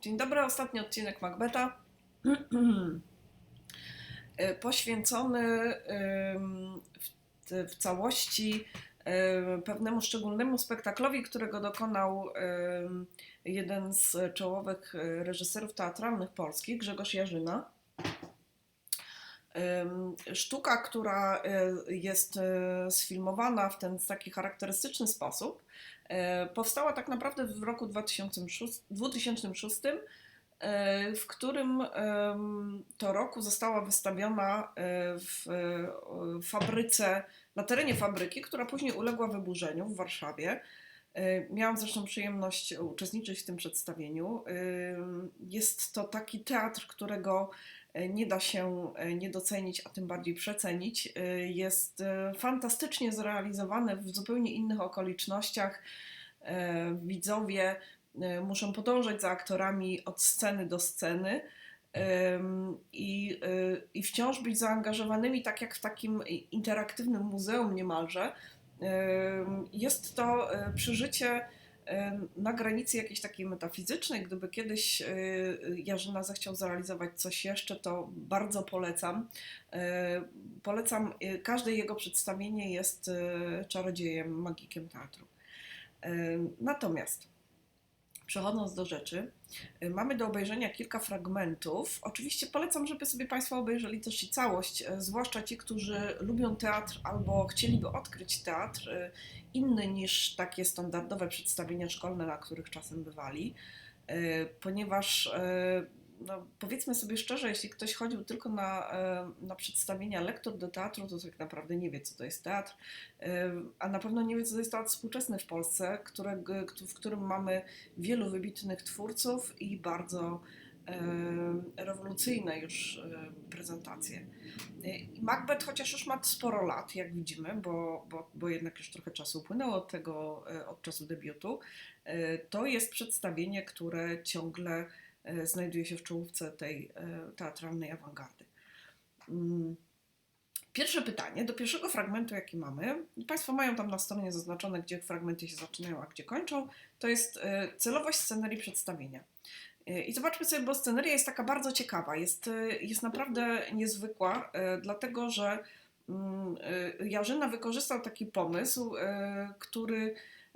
Dzień dobry, ostatni odcinek Macbeta. E, Poświęcony w, całości em, pewnemu szczególnemu spektaklowi, którego dokonał jeden z czołowych e, reżyserów teatralnych polskich, Grzegorz Jarzyna. Sztuka, która jest sfilmowana w ten taki charakterystyczny sposób, powstała tak naprawdę w roku 2006, 2006 e, w którym to roku została wystawiona e, w e, fabryce, na terenie fabryki, która później uległa wyburzeniu w Warszawie. E, Miałam zresztą przyjemność uczestniczyć w tym przedstawieniu. Jest to taki teatr, którego e, nie da się e, nie docenić, a tym bardziej przecenić. E, Jest e, fantastycznie zrealizowany w zupełnie innych okolicznościach. E, Widzowie e, muszą podążać za aktorami od sceny do sceny i, e, i wciąż być zaangażowanymi, tak jak w takim interaktywnym muzeum niemalże. Em, Jest to przeżycie na granicy jakiejś takiej metafizycznej. Gdyby kiedyś Jarzyna zechciał zrealizować coś jeszcze, to bardzo polecam. Polecam, każde jego przedstawienie jest czarodziejem, magikiem teatru. Natomiast przechodząc do rzeczy, e, mamy do obejrzenia kilka fragmentów. Oczywiście polecam, żeby sobie Państwo obejrzeli też i całość, e, zwłaszcza ci, którzy lubią teatr albo chcieliby odkryć teatr e, inny niż takie standardowe przedstawienia szkolne, na których czasem bywali, ponieważ no, powiedzmy sobie szczerze, jeśli ktoś chodził tylko na, e, na przedstawienia lektur do teatru, to tak naprawdę nie wie, co to jest teatr, e, a na pewno nie wie, co to jest teatr współczesny w Polsce, którego, w którym mamy wielu wybitnych twórców i bardzo e, rewolucyjne już prezentacje. Macbeth, chociaż już ma sporo lat, jak widzimy, bo, bo, bo jednak już trochę czasu upłynęło od tego, od czasu debiutu, to jest przedstawienie, które ciągle znajduje się w czołówce tej e, teatralnej awangardy. Mm. Pierwsze pytanie, do pierwszego fragmentu, jaki mamy, Państwo mają tam na stronie zaznaczone, gdzie fragmenty się zaczynają, a gdzie kończą, to jest e, celowość scenerii przedstawienia. E, I zobaczmy sobie, bo sceneria jest taka bardzo ciekawa, jest, e, jest naprawdę niezwykła, e, dlatego że mm, e, Jarzyna wykorzystał taki pomysł, e, który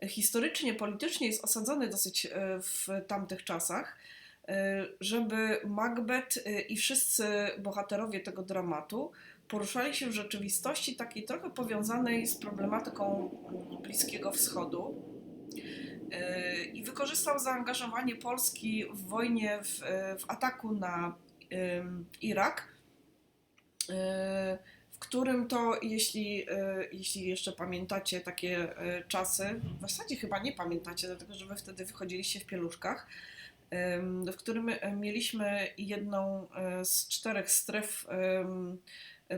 historycznie, politycznie jest osadzony dosyć e, w tamtych czasach, e, żeby Macbeth e, i wszyscy bohaterowie tego dramatu poruszali się w rzeczywistości takiej trochę powiązanej z problematyką Bliskiego Wschodu. E, I wykorzystał zaangażowanie Polski w wojnie, w, w ataku na Irak, w którym to, jeśli, jeśli jeszcze pamiętacie takie czasy, w zasadzie chyba nie pamiętacie, dlatego że wy wtedy wychodziliście w pieluszkach, w którym e, mieliśmy jedną e, z czterech stref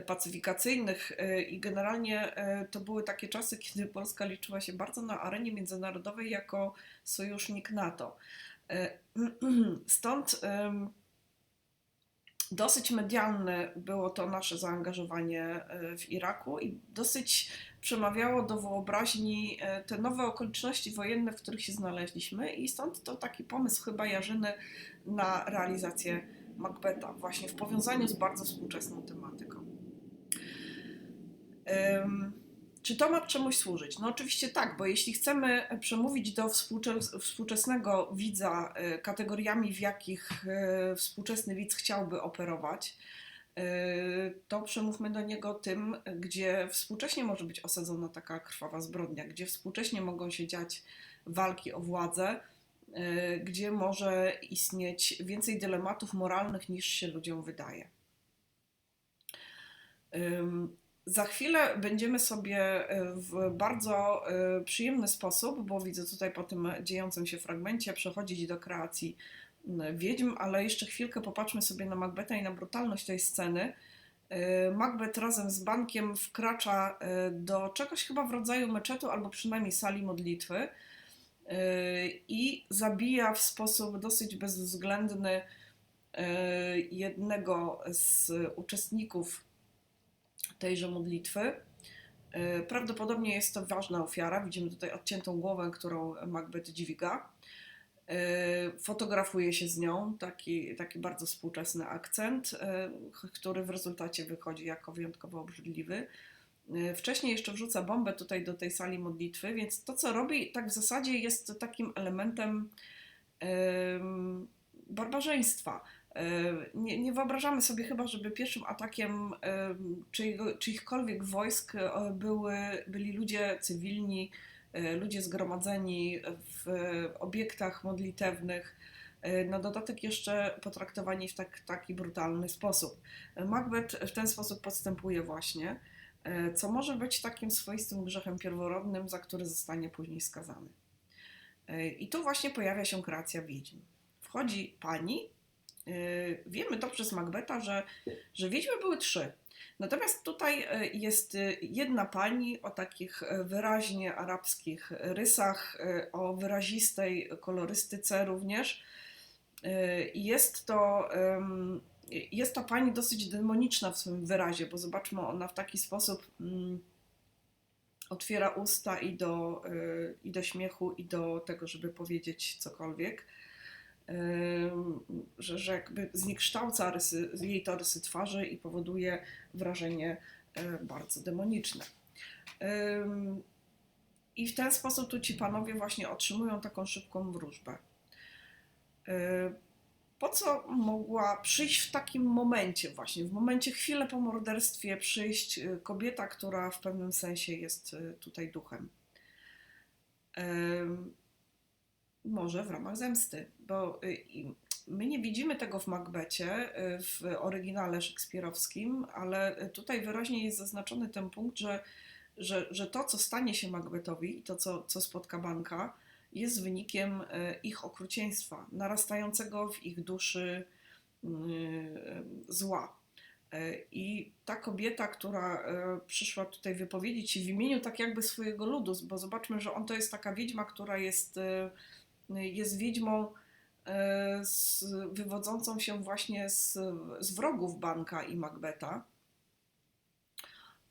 pacyfikacyjnych e, i generalnie to były takie czasy, kiedy Polska liczyła się bardzo na arenie międzynarodowej jako sojusznik NATO. Stąd dosyć medialne było to nasze zaangażowanie w Iraku i dosyć przemawiało do wyobraźni e, te nowe okoliczności wojenne, w których się znaleźliśmy i stąd to taki pomysł chyba Jarzyny na realizację Macbeta, właśnie w powiązaniu z bardzo współczesną tematyką. Em, Czy to ma czemuś służyć? No oczywiście tak, bo jeśli chcemy przemówić do współczes- współczesnego widza e, kategoriami, w jakich e, współczesny widz chciałby operować, to przemówmy do niego tym, gdzie współcześnie może być osadzona taka krwawa zbrodnia, gdzie współcześnie mogą się dziać walki o władzę, e, gdzie może istnieć więcej dylematów moralnych niż się ludziom wydaje. Za chwilę będziemy sobie e, w bardzo e, przyjemny sposób, bo widzę tutaj po tym dziejącym się fragmencie, przechodzić do kreacji wiedźm, ale jeszcze chwilkę popatrzmy sobie na Macbeta i na brutalność tej sceny. E, Macbeth razem z bankiem wkracza e, do czegoś chyba w rodzaju meczetu, albo przynajmniej sali modlitwy e, i zabija w sposób dosyć bezwzględny jednego z uczestników tejże modlitwy. Prawdopodobnie jest to ważna ofiara. Widzimy tutaj odciętą głowę, którą Macbeth dźwiga. Y, Fotografuje się z nią, taki, taki bardzo współczesny akcent, y, który w rezultacie wychodzi jako wyjątkowo obrzydliwy. Y, Wcześniej jeszcze wrzuca bombę tutaj do tej sali modlitwy, więc to, co robi, tak w zasadzie jest takim elementem em, barbarzyństwa. Nie, nie wyobrażamy sobie chyba, żeby pierwszym atakiem em, czyjego, czyichkolwiek wojsk były, byli ludzie cywilni, ludzie zgromadzeni w obiektach modlitewnych, e, na dodatek jeszcze potraktowani w tak, taki brutalny sposób. Macbeth w ten sposób postępuje właśnie, e, co może być takim swoistym grzechem pierworodnym, za który zostanie później skazany. E, I tu właśnie pojawia się kreacja wiedźm. Wchodzi pani. e, Wiemy dobrze z Macbeta, że, że wiedźmy były trzy. Natomiast tutaj e, jest e, jedna pani o takich e, wyraźnie arabskich rysach, o wyrazistej kolorystyce również. Jest to, jest to pani dosyć demoniczna w swoim wyrazie, bo zobaczmy, ona w taki sposób mm, otwiera usta i do, i do śmiechu, i do tego, żeby powiedzieć cokolwiek. Że, że jakby zniekształca rysy, jej to rysy twarzy i powoduje wrażenie y, bardzo demoniczne. I w ten sposób tu ci panowie właśnie otrzymują taką szybką wróżbę. Y, Po co mogła przyjść w takim momencie, właśnie w momencie chwilę po morderstwie, przyjść y, kobieta, która w pewnym sensie jest tutaj duchem? Może w ramach zemsty, bo y, my nie widzimy tego w Macbecie, y, w oryginale szekspirowskim, ale tutaj wyraźnie jest zaznaczony ten punkt, że, że, że to, co stanie się Macbethowi i to, co, co spotka banka, jest wynikiem y, ich okrucieństwa, narastającego w ich duszy zła. I ta kobieta, która przyszła tutaj wypowiedzieć się w imieniu tak jakby swojego ludu, bo zobaczmy, że on to jest taka wiedźma, która jest, jest wiedźmą y, z, wywodzącą się właśnie z, z wrogów Banka i Macbeta.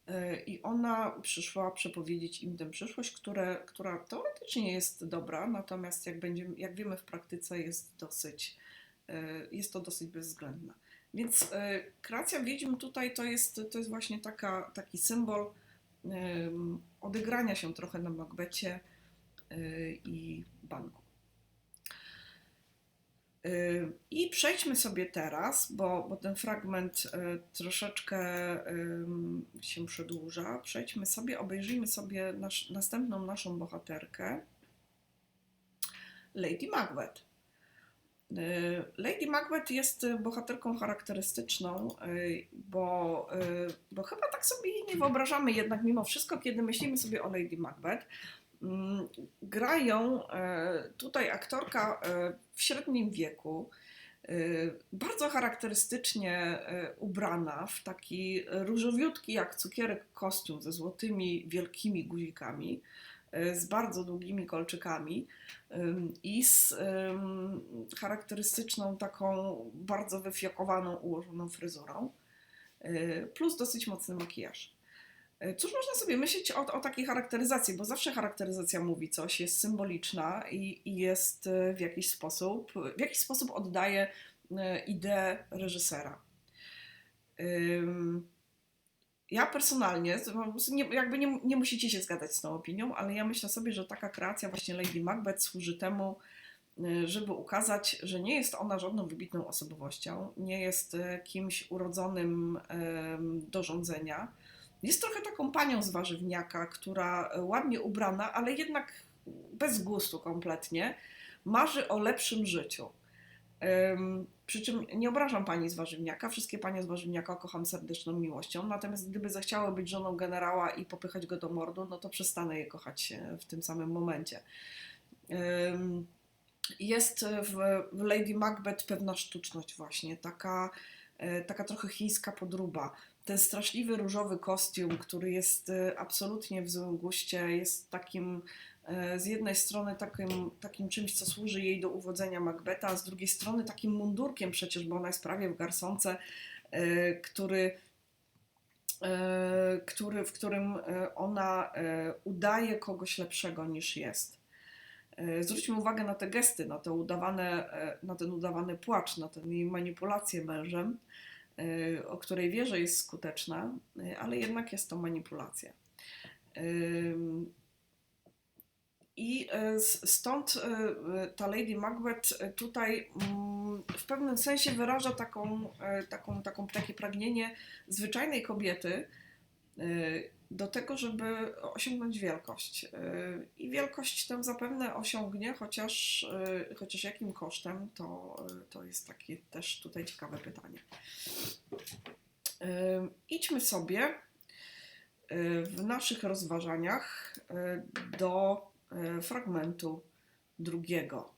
Y, I ona przyszła przepowiedzieć im tę przyszłość, które, która teoretycznie jest dobra, natomiast jak, będziemy, jak wiemy w praktyce jest dosyć, y, jest to dosyć bezwzględna. Więc kreacja wiedźm tutaj to jest, to jest właśnie taka, taki symbol ym, odegrania się trochę na Macbecie i banku. I przejdźmy sobie teraz, bo, bo ten fragment y, troszeczkę się przedłuża. Przejdźmy sobie, obejrzyjmy sobie nasz, następną naszą bohaterkę, Lady Macbeth. Y, Lady Macbeth jest y, bohaterką charakterystyczną, bo, bo chyba tak sobie jej nie wyobrażamy jednak mimo wszystko, kiedy myślimy sobie o Lady Macbeth. Mm, Gra ją e, tutaj aktorka e, w średnim wieku, e, bardzo charakterystycznie ubrana w taki różowiutki jak cukierek kostium ze złotymi wielkimi guzikami, z bardzo długimi kolczykami i z charakterystyczną taką bardzo wyfiokowaną, ułożoną fryzurą, plus dosyć mocny makijaż. E, Cóż można sobie myśleć o, o takiej charakteryzacji, bo zawsze charakteryzacja mówi coś, jest symboliczna i, i jest e, w jakiś sposób, w jakiś sposób oddaje e, ideę reżysera. Ja personalnie, nie, jakby nie, nie musicie się zgadzać z tą opinią, ale ja myślę sobie, że taka kreacja właśnie Lady Macbeth służy temu, żeby ukazać, że nie jest ona żadną wybitną osobowością, nie jest kimś urodzonym do rządzenia. Jest trochę taką panią z warzywniaka, która ładnie ubrana, ale jednak bez gustu kompletnie, marzy o lepszym życiu. Przy czym nie obrażam pani z warzywniaka, wszystkie panie z warzywniaka kocham serdeczną miłością, natomiast gdyby zechciały być żoną generała i popychać go do mordu, no to przestanę je kochać e, w tym samym momencie. Jest w, w Lady Macbeth pewna sztuczność właśnie, taka, e, taka trochę chińska podróba. Ten straszliwy różowy kostium, który jest e, absolutnie w złym guście, jest takim e, z jednej strony takim, takim czymś, co służy jej do uwodzenia Macbeta, a z drugiej strony takim mundurkiem przecież, bo ona jest prawie w garsonce, e, który, który, w którym ona udaje kogoś lepszego niż jest. Zwróćmy uwagę na te gesty, na, te udawane, na ten udawany płacz, na tę manipulację mężem, o której wie, że jest skuteczna, e, ale jednak jest to manipulacja. Ym, I stąd ta Lady Macbeth tutaj mm, w pewnym sensie wyraża taką, taką, taką, takie pragnienie zwyczajnej kobiety do tego, żeby osiągnąć wielkość. E, I wielkość tę zapewne osiągnie, chociaż, e, chociaż jakim kosztem, to, e, to jest takie też tutaj ciekawe pytanie. Idźmy sobie w naszych rozważaniach do fragmentu drugiego.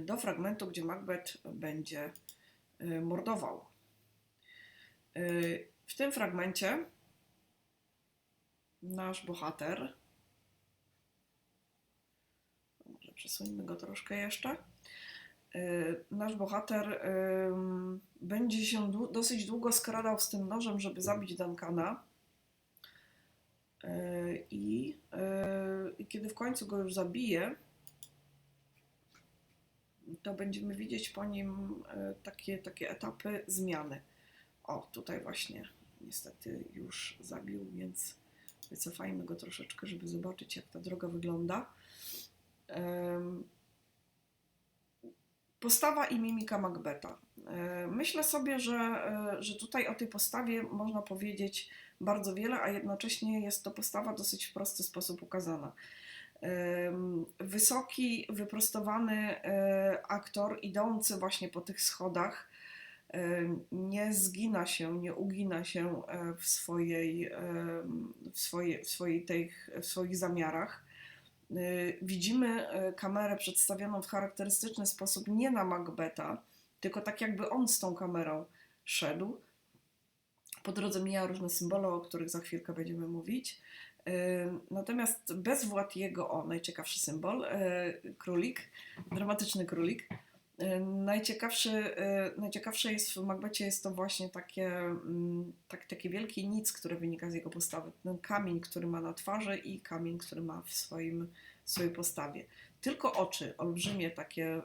Do fragmentu, gdzie Macbeth będzie mordował. W tym fragmencie nasz bohater, może przesuńmy go troszkę jeszcze, e, nasz bohater em, będzie się dosyć długo skradał z tym nożem, żeby zabić Duncana. E, I, I kiedy w końcu go już zabije, to będziemy widzieć po nim takie, takie etapy zmiany. O, tutaj właśnie niestety już zabił, więc wycofajmy go troszeczkę, żeby zobaczyć, jak ta droga wygląda. Postawa i mimika Macbeta. Myślę sobie, że, e, że tutaj o tej postawie można powiedzieć bardzo wiele, a jednocześnie jest to postawa dosyć w prosty sposób ukazana. Wysoki, wyprostowany e, aktor, idący właśnie po tych schodach, nie zgina się, nie ugina się e, w swojej, w swojej, w swojej tych, w swoich zamiarach. Y, Widzimy y, kamerę przedstawioną w charakterystyczny sposób nie na Macbeta, tylko tak jakby on z tą kamerą szedł. Po drodze mija różne symbole, o których za chwilkę będziemy mówić. Natomiast bezwład jego, o najciekawszy symbol, królik, dramatyczny królik. Y, Najciekawszy, y, najciekawsze jest w Macbecie jest to właśnie takie, mm, tak, takie wielkie nic, które wynika z jego postawy. Ten kamień, który ma na twarzy i kamień, który ma w swoim, w swojej postawie. Tylko oczy, olbrzymie, takie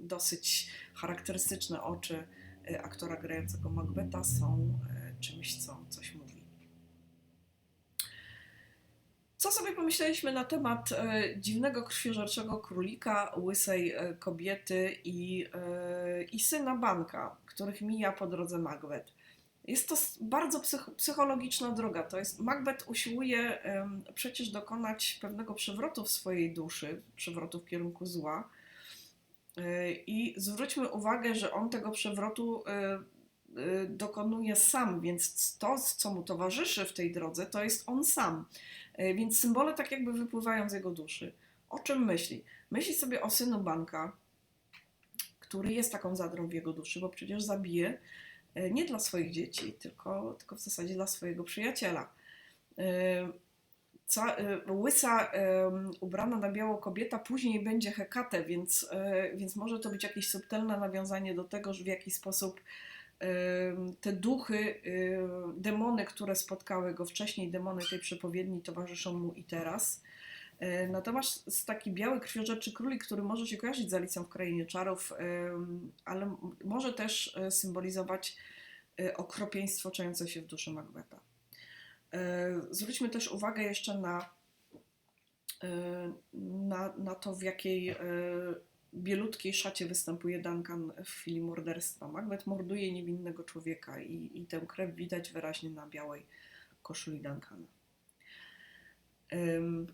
dosyć charakterystyczne oczy y, aktora grającego Macbeta są czymś, co coś mówi. Co sobie pomyśleliśmy na temat e, dziwnego krwiożerczego królika, łysej e, kobiety i, e, i syna banka, których mija po drodze Macbeth? Jest to bardzo psych psychologiczna droga. To jest Macbeth usiłuje przecież dokonać pewnego przewrotu w swojej duszy, przewrotu w kierunku zła. I zwróćmy uwagę, że on tego przewrotu dokonuje sam, więc to, co mu towarzyszy w tej drodze, to jest on sam. E, Więc symbole tak jakby wypływają z jego duszy. O czym myśli? Myśli sobie o synu banka, który jest taką zadrą w jego duszy, bo przecież zabije e, nie dla swoich dzieci, tylko, tylko w zasadzie dla swojego przyjaciela. Ca, łysa ubrana na biało kobieta później będzie Hekate, więc, więc może to być jakieś subtelne nawiązanie do tego, że w jaki sposób te duchy, em, demony, które spotkały go wcześniej, demony tej przepowiedni towarzyszą mu i teraz. Natomiast taki biały krwiożerczy królik, który może się kojarzyć z Alicją w Krainie Czarów, ale może też e, symbolizować e, okropieństwo czujące się w duszy Macbeta. E, Zwróćmy też uwagę jeszcze na, na, na to, w jakiej bielutkiej szacie występuje Duncan w chwili morderstwa. Macbeth morduje niewinnego człowieka i, i tę krew widać wyraźnie na białej koszuli Duncana. Ym,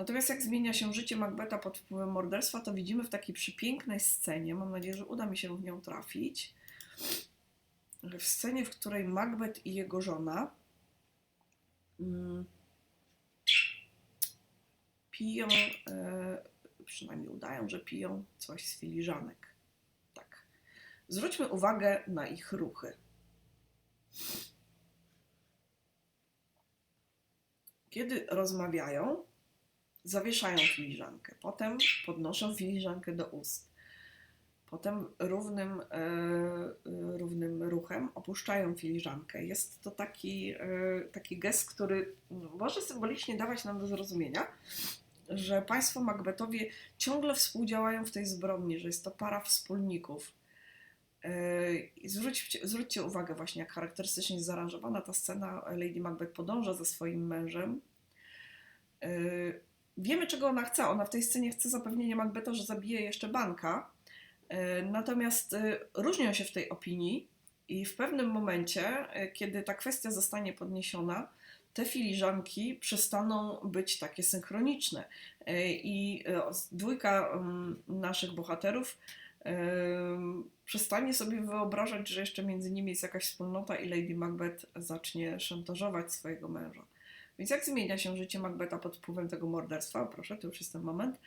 Natomiast jak zmienia się życie Macbeta pod wpływem morderstwa, to widzimy w takiej przepięknej scenie, mam nadzieję, że uda mi się w nią trafić, w scenie, w której Macbeth i jego żona mm, piją, e, przynajmniej udają, że piją coś z filiżanek. Tak. Zwróćmy uwagę na ich ruchy. Kiedy rozmawiają, zawieszają filiżankę, potem podnoszą filiżankę do ust. Potem równym, e, e, równym ruchem opuszczają filiżankę. Jest to taki, e, taki gest, który może symbolicznie dawać nam do zrozumienia, że państwo Macbethowie ciągle współdziałają w tej zbrodni, że jest to para wspólników. Yy, Zwróćcie, zwróćcie uwagę właśnie, jak charakterystycznie jest zaaranżowana ta scena. Lady Macbeth podąża za swoim mężem. Yy, Wiemy, czego ona chce. Ona w tej scenie chce zapewnienia Macbetha, że zabije jeszcze banka. Yy, Natomiast różnią się w tej opinii i w pewnym momencie, kiedy ta kwestia zostanie podniesiona, te filiżanki przestaną być takie synchroniczne. Yy, I yy, dwójka naszych bohaterów ym, przestanie sobie wyobrażać, że jeszcze między nimi jest jakaś wspólnota i Lady Macbeth zacznie szantażować swojego męża. Więc jak zmienia się życie Macbetha pod wpływem tego morderstwa? Proszę, to już jest ten moment.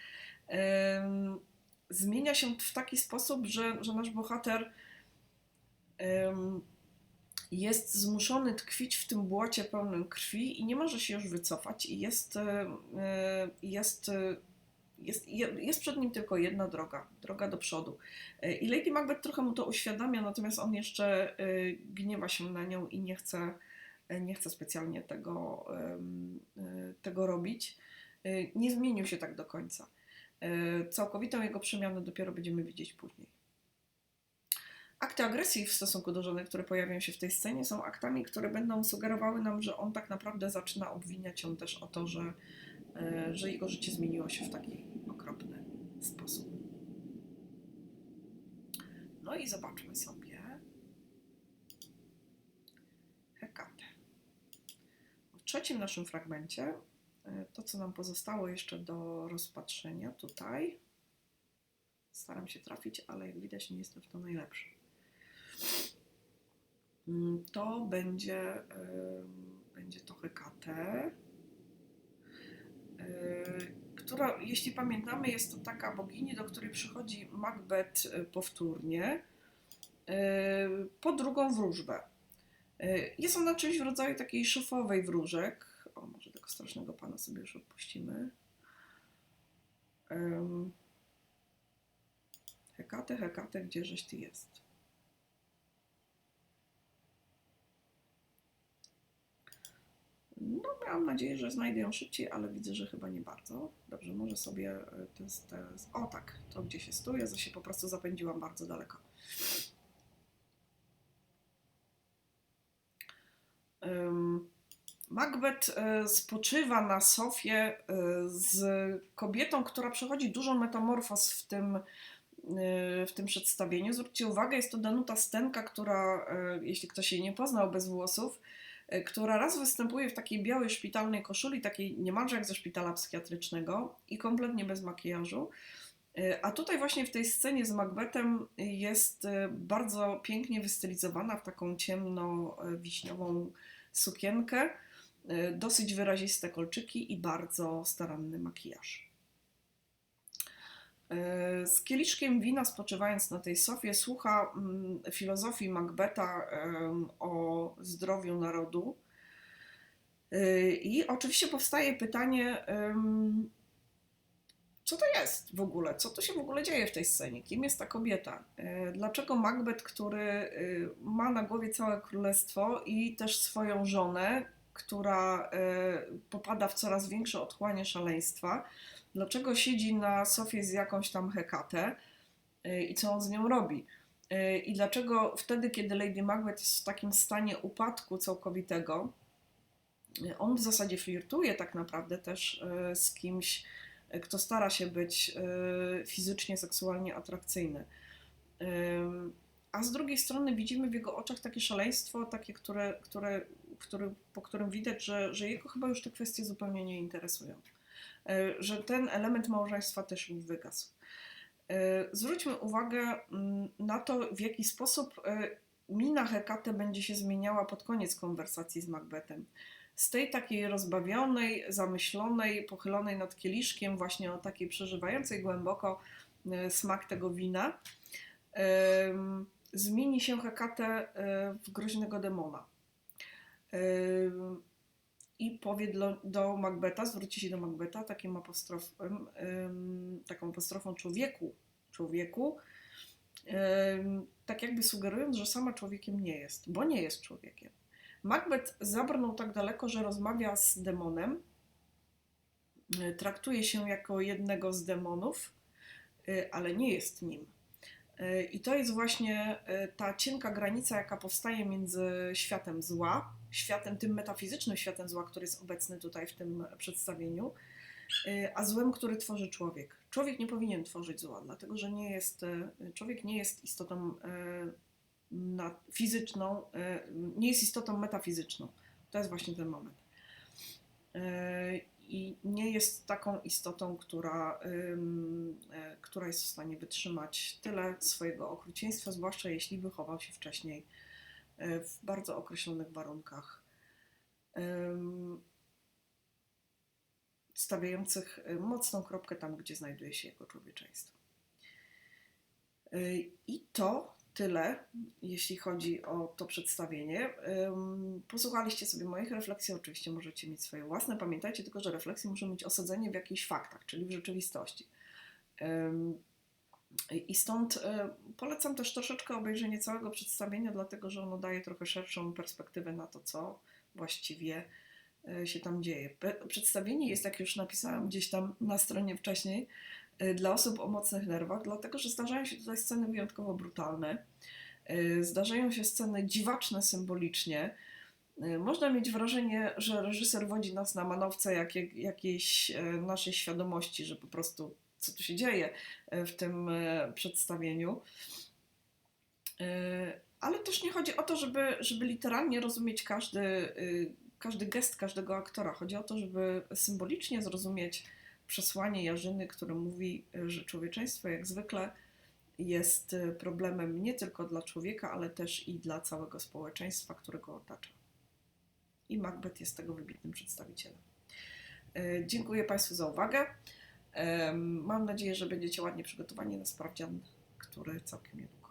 Zmienia się w taki sposób, że, że nasz bohater jest zmuszony tkwić w tym błocie pełnym krwi i nie może się już wycofać i jest, e, e, jest, e, jest, je- jest przed nim tylko jedna droga, droga do przodu. I Lady Macbeth trochę mu to uświadamia, natomiast on jeszcze gniewa się na nią i nie chce, nie chce specjalnie tego, tego robić. Nie zmienił się tak do końca. Całkowitą jego przemianę dopiero będziemy widzieć później. Akty agresji w stosunku do żony, które pojawiają się w tej scenie, są aktami, które będą sugerowały nam, że on tak naprawdę zaczyna obwiniać ją też o to, że, e, że jego życie zmieniło się w taki okropny sposób. No i zobaczmy sobie Hekatę. W trzecim naszym fragmencie, e, to co nam pozostało jeszcze do rozpatrzenia tutaj, staram się trafić, ale jak widać nie jestem w to najlepszy. Mm, To będzie, będzie to Hekatę, y, która, jeśli pamiętamy, jest to taka bogini, do której przychodzi Macbeth y, powtórnie y, po drugą wróżbę. Jest ona czymś w rodzaju takiej szefowej wróżek. O, może tego strasznego pana sobie już odpuścimy. Hekate, Hekate, gdzieżeś ty jest? No, miałam nadzieję, że znajdę ją szybciej, ale widzę, że chyba nie bardzo. Dobrze, może sobie e, te... O tak, to gdzieś jest tu, ja się po prostu zapędziłam bardzo daleko. Macbeth e, spoczywa na sofie e, z kobietą, która przechodzi dużo metamorfoz w tym, w tym przedstawieniu. Zwróćcie uwagę, jest to Danuta Stenka, która, jeśli ktoś jej nie poznał bez włosów, która raz występuje w takiej białej szpitalnej koszuli, takiej niemalże jak ze szpitala psychiatrycznego i kompletnie bez makijażu. E, A tutaj właśnie w tej scenie z Macbethem jest e, bardzo pięknie wystylizowana w taką ciemno-wiśniową sukienkę, e, dosyć wyraziste kolczyki i bardzo staranny makijaż. E, Z kieliszkiem wina spoczywając na tej sofie słucha mm, filozofii Macbetha em, o zdrowiu narodu. E, I oczywiście powstaje pytanie, co to jest w ogóle? Co tu się w ogóle dzieje w tej scenie? Kim jest ta kobieta? E, Dlaczego Macbeth, który e, ma na głowie całe królestwo i też swoją żonę, która e, popada w coraz większe otchłanie szaleństwa, dlaczego siedzi na sofie z jakąś tam Hekatę e, i co on z nią robi? E, I dlaczego wtedy, kiedy Lady Macbeth jest w takim stanie upadku całkowitego, on w zasadzie flirtuje tak naprawdę też z kimś, kto stara się być fizycznie, seksualnie atrakcyjny. A z drugiej strony widzimy w jego oczach takie szaleństwo, takie, które, które, który, po którym widać, że, że jego chyba już te kwestie zupełnie nie interesują. E, Że ten element małżeństwa też już wygasł. E, Zwróćmy uwagę mm, na to, w jaki sposób e, mina Hekaty będzie się zmieniała pod koniec konwersacji z Macbethem. Z tej takiej rozbawionej, zamyślonej, pochylonej nad kieliszkiem, właśnie o takiej przeżywającej głęboko smak tego wina, zmieni się Hekatę w groźnego demona. I powie do, do Macbetha, zwróci się do Macbetha takim apostrofem, em, taką apostrofą człowieku, człowieku, tak jakby sugerując, że sama człowiekiem nie jest, bo nie jest człowiekiem. Macbeth zabrnął tak daleko, że rozmawia z demonem y, traktuje się jako jednego z demonów, y, ale nie jest nim. Y, I to jest właśnie ta cienka granica, jaka powstaje między światem zła, światem tym metafizycznym światem zła, który jest obecny tutaj w tym przedstawieniu, y, a złem, który tworzy człowiek. Człowiek nie powinien tworzyć zła, dlatego że nie jest, y, człowiek nie jest istotą y, fizyczną, nie jest istotą metafizyczną. To jest właśnie ten moment. I nie jest taką istotą, która, e, która jest w stanie wytrzymać tyle swojego okrucieństwa, zwłaszcza jeśli wychował się wcześniej w bardzo określonych warunkach, stawiających e, mocną kropkę tam, gdzie znajduje się jego człowieczeństwo. Y, I to tyle, jeśli chodzi o to przedstawienie. Posłuchaliście sobie moich refleksji, oczywiście możecie mieć swoje własne. Pamiętajcie tylko, że refleksje muszą mieć osadzenie w jakichś faktach, czyli w rzeczywistości. I stąd y, polecam też troszeczkę obejrzenie całego przedstawienia, dlatego że ono daje trochę szerszą perspektywę na to, co właściwie y, się tam dzieje. Przedstawienie jest, jak już napisałam gdzieś tam na stronie wcześniej, y, dla osób o mocnych nerwach, dlatego że zdarzają się tutaj sceny wyjątkowo brutalne. Zdarzają się sceny dziwaczne symbolicznie. Można mieć wrażenie, że reżyser wodzi nas na manowce jakie, jakiejś e, naszej świadomości, że po prostu co tu się dzieje e, w tym e, przedstawieniu. E, Ale też nie chodzi o to, żeby, żeby literalnie rozumieć każdy, y, każdy gest każdego aktora. Chodzi o to, żeby symbolicznie zrozumieć przesłanie Jarzyny, które mówi, że człowieczeństwo jak zwykle jest problemem nie tylko dla człowieka, ale też i dla całego społeczeństwa, które go otacza. I Macbeth jest tego wybitnym przedstawicielem. Dziękuję Państwu za uwagę. Mam nadzieję, że będziecie ładnie przygotowani na sprawdzian, który całkiem niedługo.